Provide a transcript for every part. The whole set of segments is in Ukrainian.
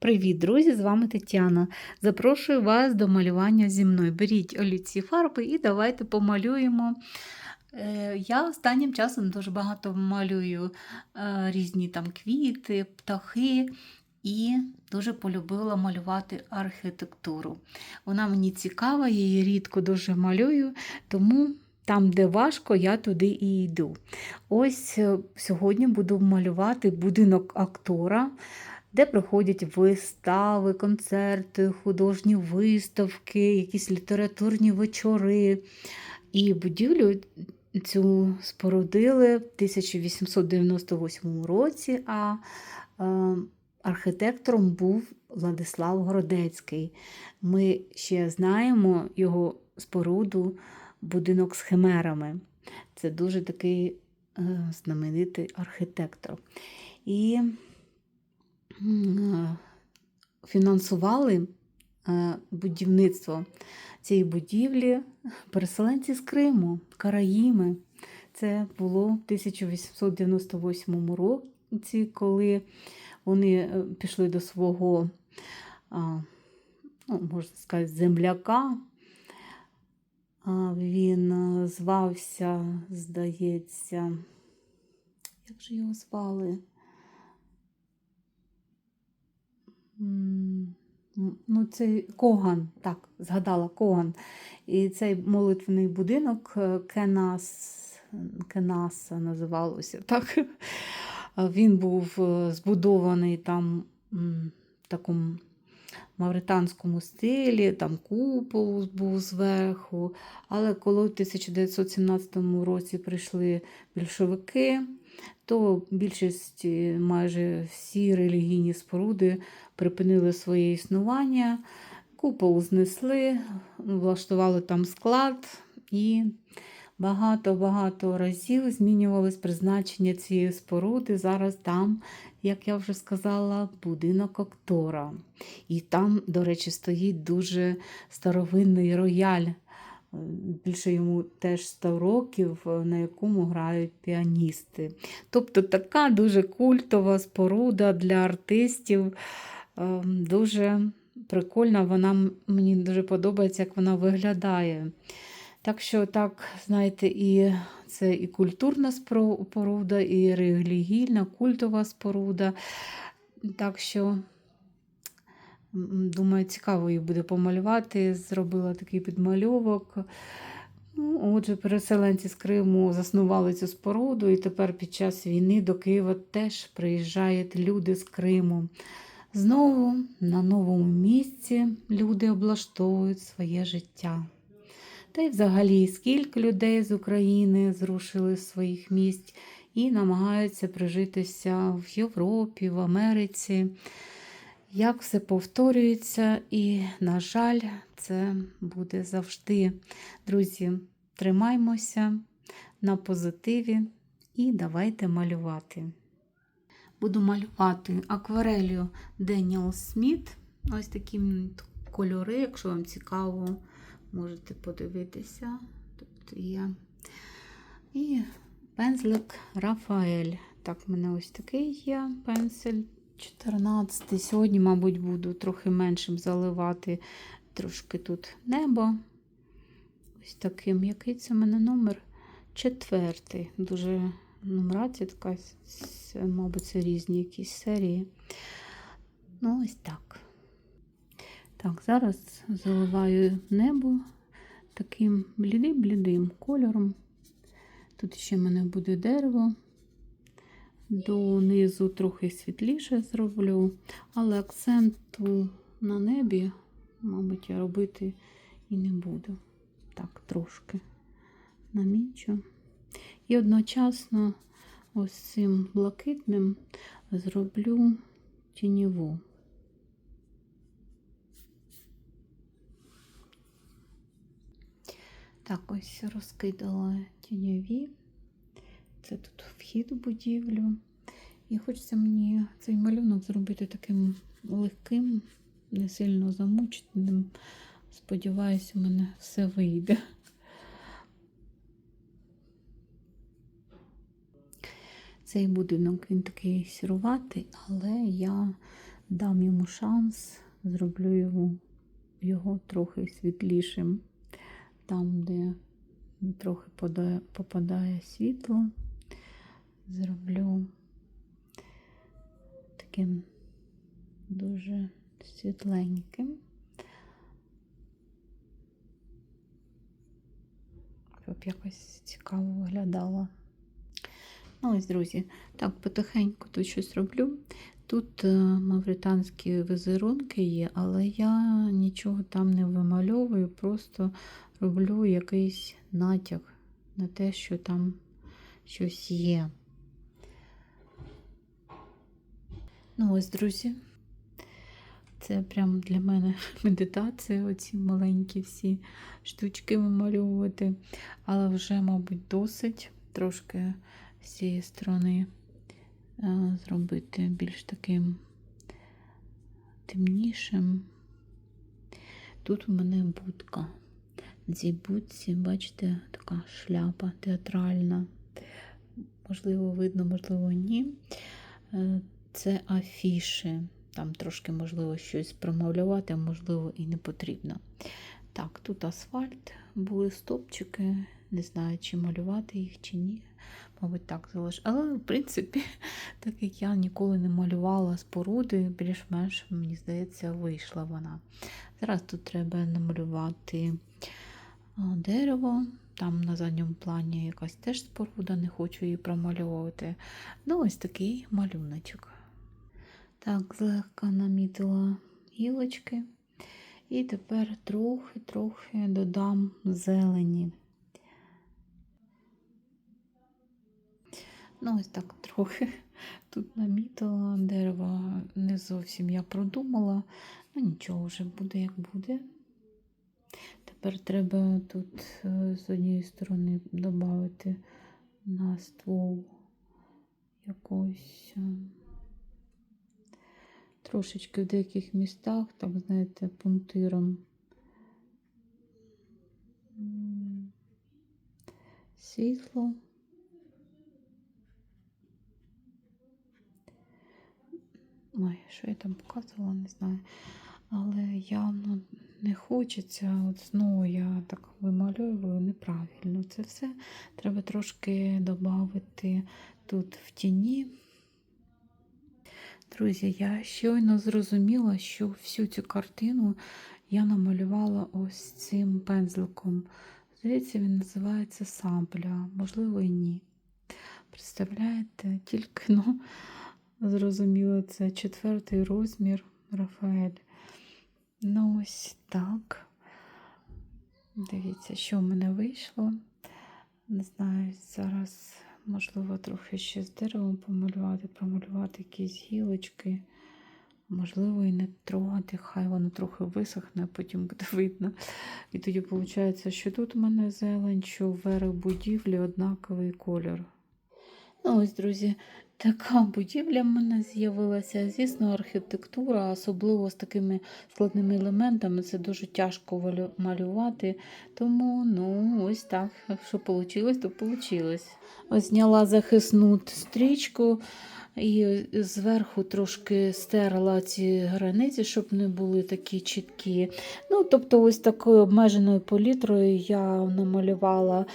Привіт, друзі! З вами Тетяна. Запрошую вас до малювання зі мною. Беріть олівці фарби і давайте помалюємо. Е, Я останнім часом дуже багато малюю е, різні там квіти, птахи і дуже полюбила малювати архітектуру. Вона мені цікава, я її рідко дуже малюю, тому там, де важко, я туди і йду. Ось е, сьогодні буду малювати будинок актора де проходять вистави, концерти, художні виставки, якісь літературні вечори. І будівлю цю спорудили в 1898 році, а е, архітектором був Владислав Городецький. Ми ще знаємо його споруду будинок з химерами. Це дуже такий е, знаменитий архітектор. І фінансували е, будівництво цієї будівлі переселенці з Криму, Караїми. Це було в 1898 році, коли вони е, пішли до свого, ну, можна сказати, земляка. Він звався, здається, як же його звали? Ну, це Коган, так, згадала Коган. І цей молитвений будинок е, Кенас, Кенаса називалося. так. Він був е, збудований там в такому мавританському стилі, там купол був зверху. Але коли в 1917 році прийшли більшовики, то більшість майже всі релігійні споруди припинили своє існування, купол знесли, влаштували там склад і багато-багато разів змінювалось призначення цієї споруди. Зараз там, як я вже сказала, будинок актора. І там, до речі, стоїть дуже старовинний рояль. Більше йому теж 100 років, на якому грають піаністи. Тобто така дуже культова споруда для артистів. Ем, дуже прикольна, вона мені дуже подобається, як вона виглядає. Так що, так, знаєте, і це і культурна споруда, і релігійна, культова споруда. Так що, думаю, цікаво її буде помалювати. Зробила такий підмальовок. Ну, Отже, переселенці з Криму заснували цю споруду, і тепер під час війни до Києва теж приїжджають люди з Криму. Знову на новому місці люди облаштовують своє життя. Та й взагалі, скільки людей з України зрушили з своїх місць і намагаються прижитися в Європі, в Америці. Як все повторюється, і, на жаль, це буде завжди. Друзі, тримаймося на позитиві і давайте малювати. Буду малювати акварелью Деніел Сміт. Ось такі кольори, якщо вам цікаво, можете подивитися. Тут є. І пензлик Рафаель. Так, в мене ось такий є пензель 14. Сьогодні, мабуть, буду трохи меншим заливати трошки тут небо. Ось таким. Який це в мене номер? Четвертий. Дуже нумерація така, мабуть, це різні якісь серії. Ну, ось так. Так, зараз заливаю небо таким блідим-блідим кольором. Тут ще в мене буде дерево. Донизу трохи світліше зроблю, але акценту на небі, мабуть, я робити і не буду. Так, трошки намічу. І одночасно ось цим блакитним зроблю тіньову. Так, ось розкидала тіньові. Це тут вхід у будівлю. І хочеться мені цей малюнок зробити таким легким, не сильно замученим. Сподіваюся, у мене все вийде. Цей будинок він такий сіруватий, але я дам йому шанс, зроблю його, його трохи світлішим, там, де трохи попадає світло, зроблю таким дуже світленьким. Щоб якось цікаво виглядало. Ну, ось, друзі, так, потихеньку тут щось роблю. Тут е, мавританські візерунки є, але я нічого там не вимальовую, просто роблю якийсь натяк на те, що там щось є. Ну, ось, друзі, це прям для мене медитація, оці маленькі всі штучки вимальовувати. Але вже, мабуть, досить трошки з цієї сторони е, зробити більш таким темнішим. Тут у мене будка. На цій будці, бачите, така шляпа театральна. Можливо, видно, можливо, ні. Це афіші. Там трошки, можливо, щось промовлювати, а можливо, і не потрібно. Так, тут асфальт, були стопчики. Не знаю, чи малювати їх, чи ні. Мабуть, так залиш. Але, в принципі, так як я ніколи не малювала споруди, більш-менш, мені здається, вийшла вона. Зараз тут треба намалювати дерево. Там на задньому плані якась теж споруда, не хочу її промальовувати. Ну, ось такий малюночок. Так, злегка намітила гілочки. І тепер трохи-трохи додам зелені. Ну, ось так трохи тут намітила дерева, не зовсім я продумала. Ну, нічого вже буде, як буде. Тепер треба тут е, з однієї сторони додати на ствол якось. Трошечки в деяких містах, так, знаєте, пунктиром світло. Ой, що я там показувала, не знаю. Але явно не хочеться. От знову я так вимальовую неправильно. Це все треба трошки додати тут в тіні. Друзі, я щойно зрозуміла, що всю цю картину я намалювала ось цим пензликом. Здається, він називається сабля, можливо, і ні. Представляєте, тільки ну, зрозуміло, це четвертий розмір Рафаель. Ну, ось так. Дивіться, що в мене вийшло. Не знаю, зараз, можливо, трохи ще з деревом помалювати, промалювати якісь гілочки. Можливо, і не трогати, хай воно трохи висохне, а потім буде видно. І тоді виходить, що тут у мене зелень, що верх будівлі однаковий кольор. Ну, ось, друзі, така будівля в мене з'явилася. Звісно, архітектура, особливо з такими складними елементами, це дуже тяжко малювати. Тому, ну, ось так. Що вийшло, то вийшло. Ось зняла захисну стрічку і зверху трошки стерла ці границі, щоб не були такі чіткі. Ну, тобто, ось такою обмеженою палітрою я намалювала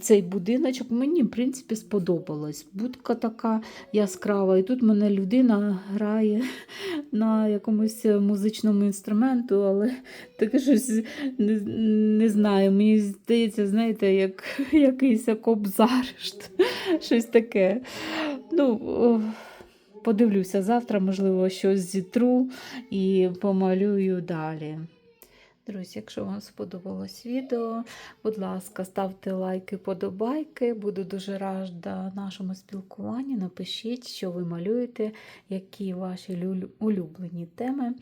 цей будиночок. Мені, в принципі, сподобалось. Будка така яскрава. І тут мене людина грає на якомусь музичному інструменту, але таке щось не, не знаю. Мені здається, знаєте, як якийсь кобзаришт. Щось таке. Ну, подивлюся завтра, можливо, щось зітру і помалюю далі. Друзі, якщо вам сподобалось відео, будь ласка, ставте лайки, подобайки. Буду дуже рада нашому спілкуванню. Напишіть, що ви малюєте, які ваші улюблені теми.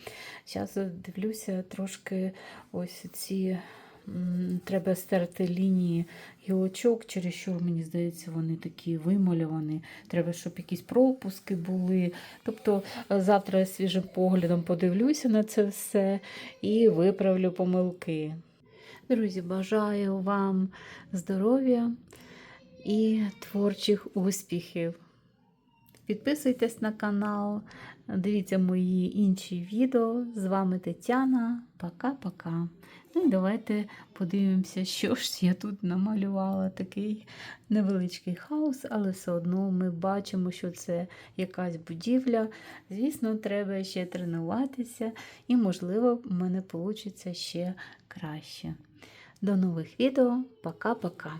Зараз дивлюся трошки ось ці. Треба стерти лінії гілочок, через що, мені здається, вони такі вималювані. Треба, щоб якісь пропуски були. Тобто е, завтра я свіжим поглядом подивлюся на це все і виправлю помилки. Друзі, бажаю вам здоров'я і творчих успіхів. Підписуйтесь на канал, Дивіться мої інші відео. З вами Тетяна. Пока-пока. Ну і давайте подивимося, що ж я тут намалювала. Такий невеличкий хаос, але все одно ми бачимо, що це якась будівля. Звісно, треба ще тренуватися, і, можливо, в мене вийде ще краще. До нових відео. Пока-пока.